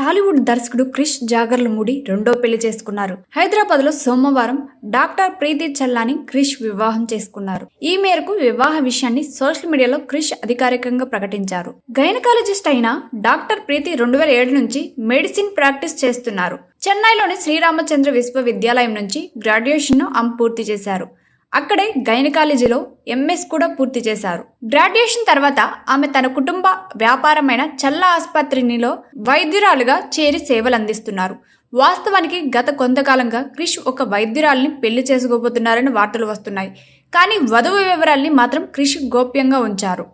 టాలీవుడ్ దర్శకుడు క్రిష్ జాగర్లమూడి రెండో పెళ్ళి చేసుకున్నారు. హైదరాబాద్లో సోమవారం డాక్టర్ ప్రీతి చల్లాని క్రిష్ వివాహం చేసుకున్నారు. ఈ మేరకు వివాహ విషయాన్ని సోషల్ మీడియాలో క్రిష్ అధికారికంగా ప్రకటించారు. గైనకాలజిస్ట్ అయిన డాక్టర్ ప్రీతి రెండు వేల ఏడు నుంచి మెడిసిన్ ప్రాక్టీస్ చేస్తున్నారు. చెన్నైలోని శ్రీరామచంద్ర విశ్వవిద్యాలయం నుంచి గ్రాడ్యుయేషన్ను ఆమె పూర్తి చేశారు. అక్కడే గైనకాలజీలో ఎంఎస్ కూడా పూర్తి చేశారు. గ్రాడ్యుయేషన్ తర్వాత ఆమె తన కుటుంబ వ్యాపారమైన చల్ల ఆసుపత్రినిలో వైద్యురాలుగా చేరి సేవలు అందిస్తున్నారు. వాస్తవానికి గత కొంతకాలంగా క్రిష్ ఒక వైద్యురాల్ని పెళ్ళి చేసుకోబోతున్నారని వార్తలు వస్తున్నాయి. కానీ వధువు వివరాల్ని మాత్రం క్రిష్ గోప్యంగా ఉంచారు.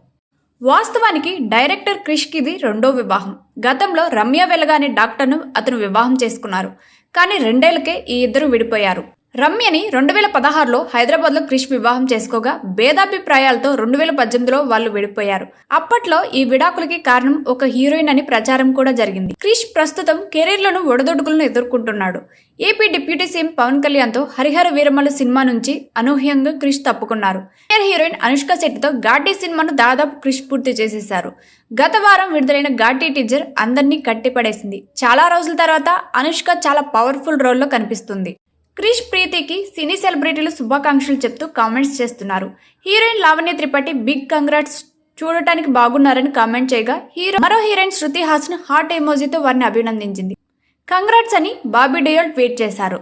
వాస్తవానికి డైరెక్టర్ క్రిష్కి ఇది రెండో వివాహం. గతంలో రమ్య వెలగానే డాక్టర్ను అతను వివాహం చేసుకున్నారు. కానీ రెండేళ్ళకే ఈ ఇద్దరు విడిపోయారు. రమ్యని రెండు వేల పదహారులో హైదరాబాద్లో క్రిష్ వివాహం చేసుకోగా భేదాభిప్రాయాలతో రెండు వేల పద్దెనిమిదిలో వాళ్ళు విడిపోయారు. అప్పట్లో ఈ విడాకులకి కారణం ఒక హీరోయిన్ అని ప్రచారం కూడా జరిగింది. క్రిష్ ప్రస్తుతం కెరీర్లోను ఒడదొడుకులను ఎదుర్కొంటున్నాడు. ఏపీ డిప్యూటీ సీఎం పవన్ కళ్యాణ్తో హరిహర వీరమల సినిమా నుంచి అనూహ్యంగా క్రిష్ తప్పుకున్నారు. సీనియర్ హీరోయిన్ అనుష్క శెట్టితో ఘాటీ సినిమాను దాదాపు క్రిష్ పూర్తి చేసేశారు. గత వారం విడుదలైన ఘాటీ టీజర్ అందరినీ కట్టిపడేసింది. చాలా రోజుల తర్వాత అనుష్క చాలా పవర్ఫుల్ రోల్లో కనిపిస్తుంది. క్రిష్ ప్రీతికి సినీ సెలబ్రిటీలు శుభాకాంక్షలు చెప్తూ కామెంట్స్ చేస్తున్నారు. Heroine Lavanya Tripathi big congrats చూడటానికి బాగున్నారని కామెంట్ చేయగా హీరో మరో హీరోయిన్ శృతి హాసన్ హార్ట్ ఎమోజీతో వారిని అభినందించింది. కంగ్రాట్స్ అని బాబీ డయోల్ ట్వీట్ చేశారు.